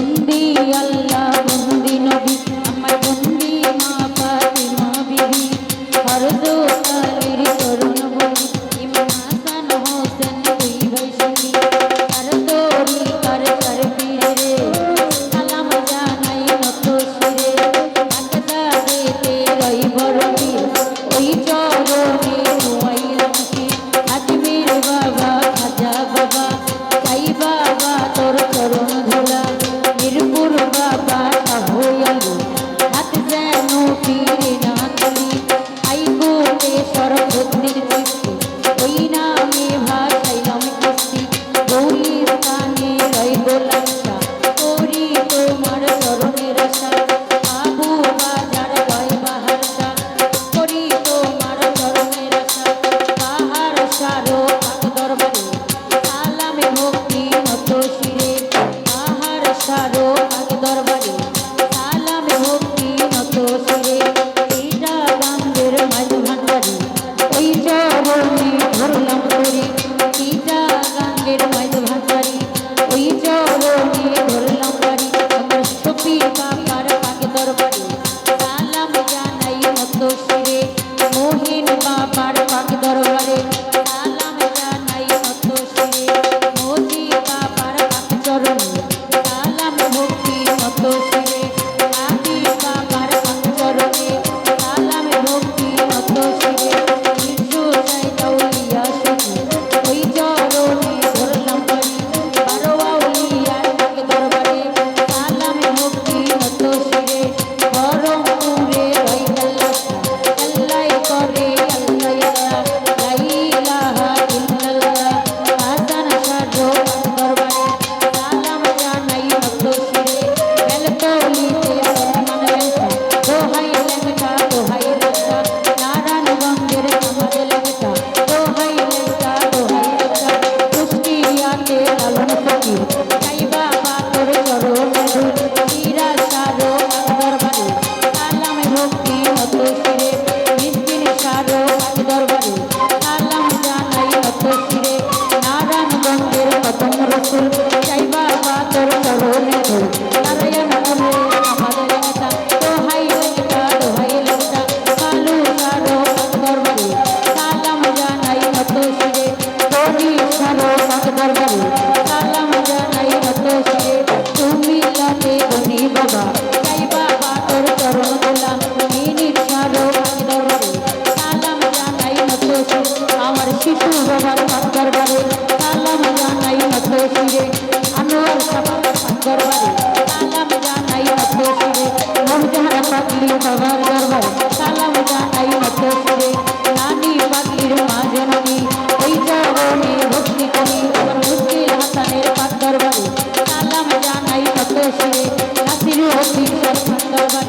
বন্দি আল্লাহ বন্দি নবী।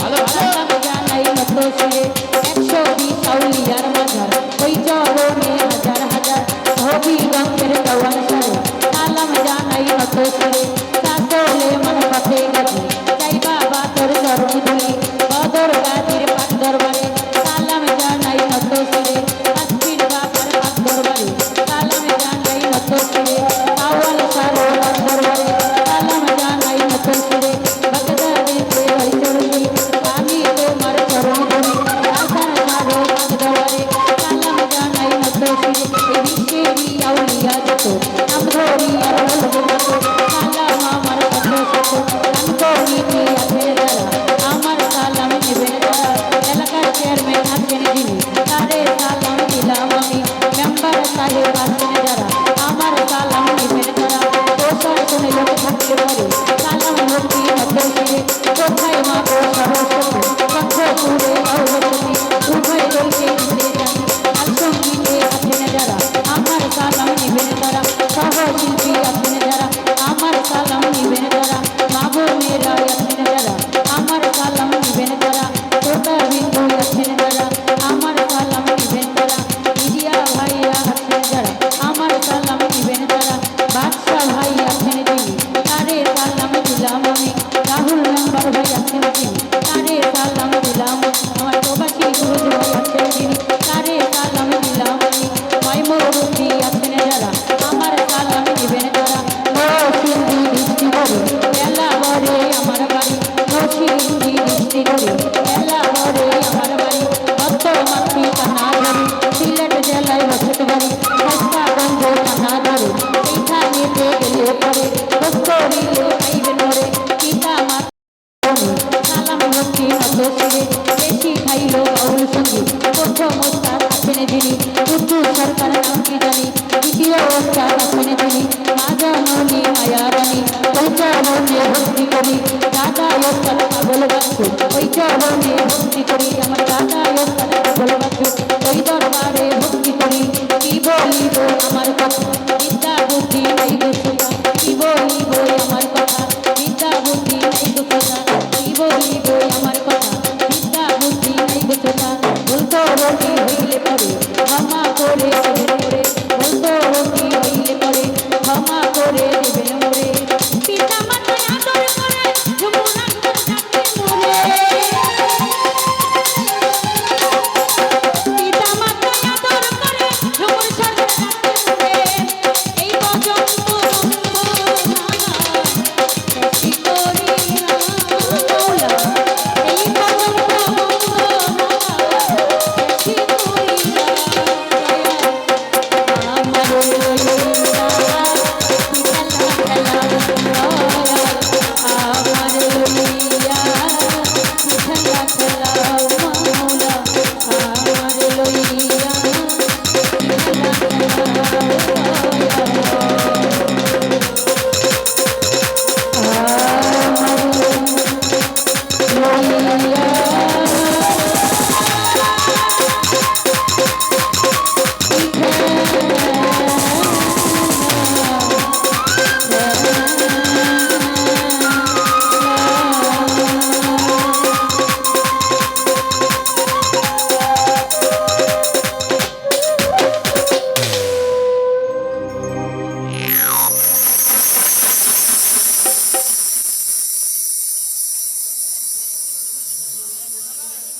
ভালো চেয়ারম্যান আজকে দিন তাদের সালাম দিলাম আমি মেম্বার সাহেব আজকে যারা